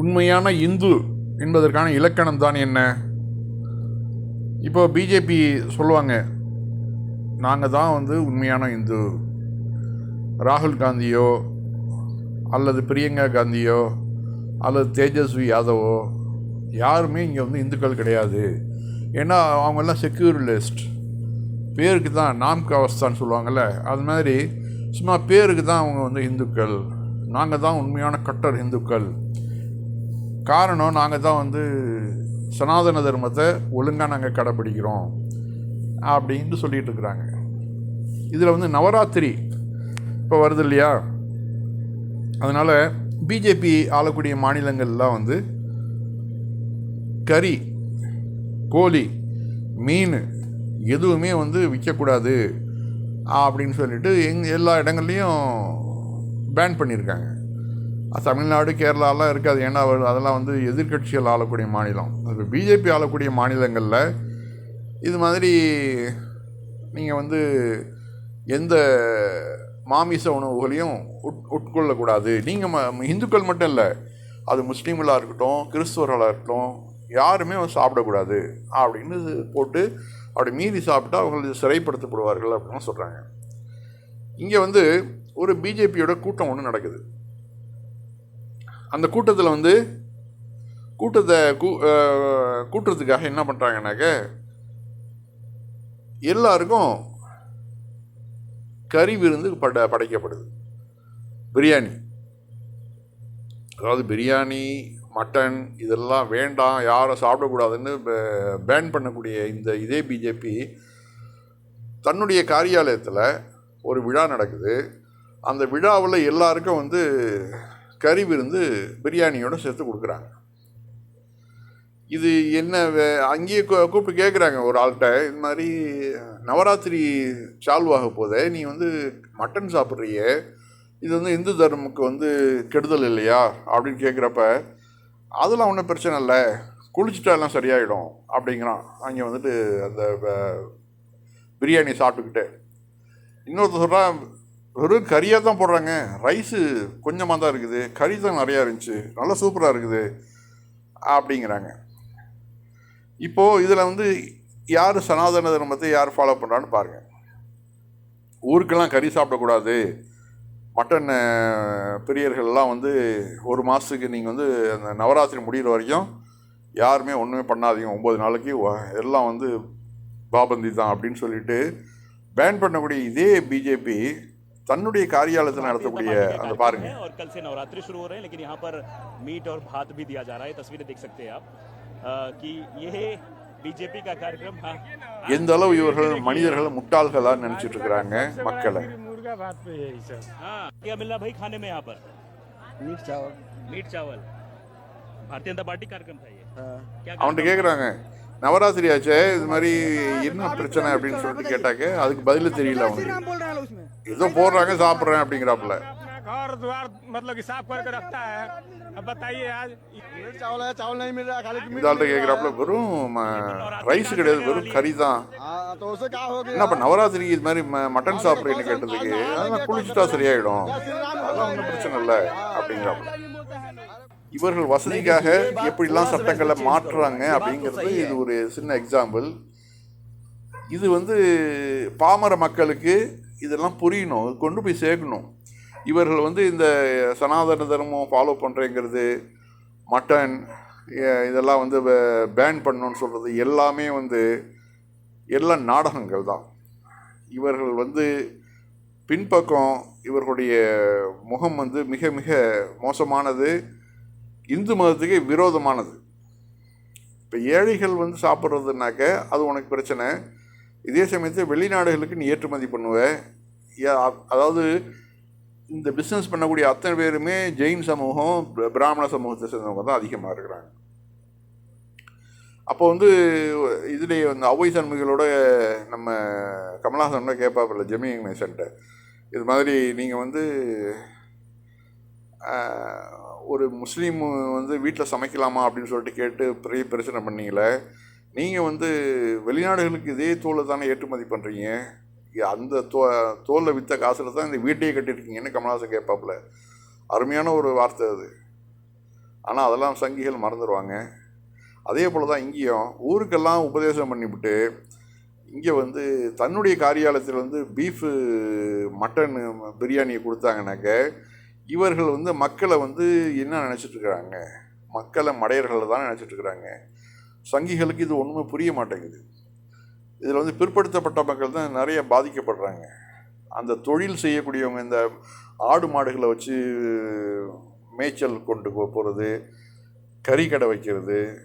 உண்மையான இந்து என்பதற்கான இலக்கணம் தான் என்ன? இப்போ பிஜேபி சொல்லுவாங்க நாங்கள் தான் வந்து உண்மையான இந்து. ராகுல் காந்தியோ அல்லது பிரியங்கா காந்தியோ அல்லது தேஜஸ்வி யாதவோ யாருமே இங்கே வந்து இந்துக்கள் கிடையாது. ஏன்னா அவங்கெல்லாம் செக்யூரிலிஸ்ட் பேருக்கு தான் நாம் கவஸ்தான்னு சொல்லுவாங்கள்ல அது மாதிரி சும்மா பேருக்கு தான் அவங்க வந்து இந்துக்கள். நாங்கள் தான் உண்மையான கட்டர் இந்துக்கள். காரணம் நாங்கள் தான் வந்து சனாதன தர்மத்தை ஒழுங்காக நாங்கள் கடைப்பிடிக்கிறோம் அப்படின்ட்டு சொல்லிகிட்டு இருக்கிறாங்க. இதில் வந்து நவராத்திரி இப்போ வருது இல்லையா? அதனால் பிஜேபி ஆளக்கூடிய மாநிலங்கள்லாம் வந்து கறி கோழி மீன் எதுவுமே வந்து விற்கக்கூடாது அப்படின்னு சொல்லிட்டு எங் எல்லா இடங்கள்லையும் பேன் பண்ணியிருக்காங்க. தமிழ்நாடு கேரளாலாம் இருக்காது. ஏன்னா அதெல்லாம் வந்து எதிர்க்கட்சிகள் ஆளக்கூடிய மாநிலம். அது பிஜேபி ஆளக்கூடிய மாநிலங்களில் இது மாதிரி நீங்கள் வந்து எந்த மாமிச உணவுகளையும் உட் உட்கொள்ளக்கூடாது. நீங்கள் ம இந்துக்கள் மட்டும் இல்லை. அது முஸ்லீம்களாக இருக்கட்டும் கிறிஸ்துவர்களாக இருக்கட்டும் யாருமே சாப்பிடக்கூடாது. அப்படின்னு போட்டு அப்படி மீறி சாப்பிட்டா அவங்களுக்கு சிறைப்படுத்தப்படுவார்கள் அப்படின்னு சொல்கிறாங்க இங்கே வந்து ஒரு பிஜேபியோட கூட்டம் ஒன்று நடக்குது. அந்த கூட்டத்தில் வந்து கூட்டத்தை கூ கூட்டுறதுக்காக என்ன பண்ணுறாங்கனாக்க எல்லாருக்கும் கறி விருந்து பட படைக்கப்படுது. பிரியாணி. அதாவது பிரியாணி மட்டன் இதெல்லாம் வேண்டாம் யாரும் சாப்பிடக்கூடாதுன்னு பேன் பண்ணக்கூடிய இந்த இதே பிஜேபி தன்னுடைய காரியாலயத்தில் ஒரு விழா நடக்குது. அந்த விழாவில் எல்லாருக்கும் வந்து கறி விருந்து பிரியாணியோட சேர்த்து கொடுக்குறாங்க. இது என்ன வே- அங்கேயே கூப்பிட்டு கேட்குறாங்க ஒரு ஆள்கிட்ட இது மாதிரி நவராத்திரி சால்வாக போதே நீ வந்து மட்டன் சாப்பிட்றியே இது வந்து இந்து தர்மக்கு வந்து கெடுதல் இல்லையா? அப்படின்னு கேட்குறப்ப அதெல்லாம் ஒன்றும் பிரச்சனை இல்லை குளிச்சுட்டா எல்லாம் சரியாயிடும் அப்படிங்கிறான். அங்கே வந்துட்டு அந்த வ- பிரியாணி சாப்பிட்டுக்கிட்டு. இன்னொருத்தர் சொல்கிறான் வெறும் கறியாக தான் போடுறாங்க. ரைஸு கொஞ்சமாக தான் இருக்குது. கறி தான் நிறையா இருந்துச்சு. நல்லா சூப்பராக இருக்குது அப்படிங்கிறாங்க. இப்போது இதில் வந்து யார் சனாதன தர்மத்தை யார் ஃபாலோ பண்ணுறான்னு பாருங்கள் ஊருக்கெல்லாம் கறி சாப்பிடக்கூடாது. மட்டன் பெரியர்கள்லாம் பிரியர்கள்லாம் வந்து ஒரு மாதத்துக்கு நீங்கள் வந்து அந்த நவராத்திரி முடிகிற வரைக்கும் யாருமே ஒன்றுமே பண்ணாதீங்க. ஒம்பது நாளைக்கு எல்லாம் வந்து பாபந்தி தான் அப்படின்னு சொல்லிட்டு பேன் பண்ணக்கூடிய இதே பிஜேபி தன்னுடைய காரியாலயத்தில் நடத்தக்கூடிய அந்த பாருங்க और कल से नवरात्रि शुरू हो रहे हैं लेकिन यहाँ पर मीट और भात भी दिया जा रहा है तस्वीरें देख सकते हैं आप अ, कि ये बीजेपी का कार्यक्रम हाँ எந்த அளவு இவர்கள் மனிதர்களை முட்டாள்களாக நினச்சிட்டு இருக்கிறாங்க மக்களை मुर्गा भात पे यही सब हाँ क्या मिल रहा भाई खाने में यहाँ पर मीट चावल मीट चावल भारतीय जनता पार्टी कार्यक्रम था ये हाँ क्या அவன்கிட்ட கேட்குறாங்க நவராத்திரி ஆச்சே இது மாதிரி என்ன பிரச்சனை அப்படின்னு சொல்லிட்டு கேட்டாக்க அதுக்கு பதில் தெரியல அவனுக்கு. ஏதோ போடுறாங்க சாப்பிட்றேன் அப்படிங்கிறாப்புல. கேட்குறாப்புல வெறும் ரைஸ் கிடையாது வெறும் கறி தான். என்ன இப்போ இது மாதிரி மட்டன் சாப்பிடுறேன்னு கேட்டதுக்கு அதெல்லாம் குளிச்சுட்டா சரியாயிடும். அதெல்லாம் ஒன்றும் பிரச்சனை இல்லை அப்படிங்கிறாப்புல. இவர்கள் வசதிக்காக எப்படிலாம் சட்டங்களை மாற்றுறாங்க அப்படிங்கிறது இது ஒரு சின்ன எக்ஸாம்பிள் இது வந்து பாமர மக்களுக்கு இதெல்லாம் புரியணும் கொண்டு போய் சேர்க்கணும். இவர்கள் வந்து இந்த சனாதன தர்மம் ஃபாலோ பண்ணுறேங்கிறது மட்டன் இதெல்லாம் வந்து பேன் பண்ணணும்னு சொல்கிறது எல்லாமே வந்து எல்லாம் நாடகங்கள் தான். இவர்கள் வந்து பின்பக்கம் இவர்களுடைய முகம் வந்து மிக மிக மோசமானது. இந்து மதத்துக்கு விரோதமானது. இப்போ ஏழைகள் வந்து சாப்பிட்றதுனாக்க அது உனக்கு பிரச்சனை. இதே சமயத்தில் வெளிநாடுகளுக்கு நீ ஏற்றுமதி பண்ணுவ. அதாவது இந்த பிஸ்னஸ் பண்ணக்கூடிய அத்தனை பேருமே ஜெயின் சமூகம் பிராமண சமூகத்தை சேர்ந்தவங்க தான் அதிகமாக இருக்கிறாங்க. அப்போ வந்து இதுலேயே வந்து அவை சண்முகளோட நம்ம கமலஹாசனோட கேட்பாப்பில்ல ஜெமி மேசன்ட்ட இது மாதிரி நீங்கள் வந்து ஒரு முஸ்லீம் வந்து வீட்டில் சமைக்கலாமா அப்படின்னு சொல்லிட்டு கேட்டு பெரிய பிரச்சனை பண்ணீங்கள நீங்கள் வந்து வெளிநாடுகளுக்கு இதே தோலை தானே ஏற்றுமதி பண்ணுறீங்க அந்த தோ தோலை விற்ற காசில் தான் இந்த வீட்டையே கட்டியிருக்கீங்கன்னு கமல்ஹாசன் கேட்பாப்புல. அருமையான ஒரு வார்த்தை அது. ஆனால் அதெல்லாம் சங்கிகள் மறந்துடுவாங்க அதே போல் தான் இங்கேயும் ஊருக்கெல்லாம் உபதேசம் பண்ணிவிட்டு இங்கே வந்து தன்னுடைய காரியாலயத்தில் வந்து பீஃபு மட்டன் பிரியாணியை கொடுத்தாங்கனாக்க இவர்கள் வந்து மக்களை வந்து என்ன நினச்சிட்டு இருக்கிறாங்க மக்களை மடையர்கள் தான் நினச்சிட்ருக்குறாங்க. சங்கிகளுக்கு இது ஒன்றுமே புரிய மாட்டேங்குது. இதில் வந்து பிற்படுத்தப்பட்ட மக்கள் தான் நிறைய பாதிக்கப்படுறாங்க. அந்த தொழில் செய்யக்கூடியவங்க இந்த ஆடு மாடுகளை வச்சு மேய்ச்சல் கொண்டு போ- போகிறது கறிக்கடை வைக்கிறது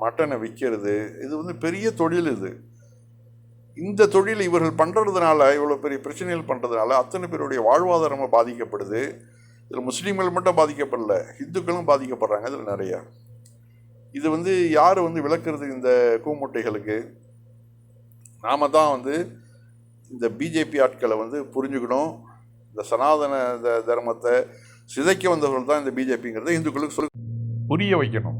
மட்டனை விற்கிறது இது வந்து பெரிய தொழில் இது. இந்த தொழில் இவர்கள் பண்ணுறதுனால இவ்வளோ பெரிய பிரச்சனைகள் பண்ணுறதுனால அத்தனை பேருடைய வாழ்வாதாரமாக பாதிக்கப்படுது. இதில் முஸ்லீம்கள் மட்டும் பாதிக்கப்படல இந்துக்களும் பாதிக்கப்படுறாங்க இதில் நிறையா. இது வந்து யார் வந்து விளக்குறது இந்த கூமுட்டைகளுக்கு? நாம் தான் வந்து இந்த பிஜேபி ஆட்களை வந்து புரிஞ்சுக்கணும். இந்த சனாதன தர்மத்தை சிதைக்க வந்தவர்கள் தான் இந்த பிஜேபிங்கிறத இந்துக்களுக்கு சொல்லி புரிய வைக்கணும்.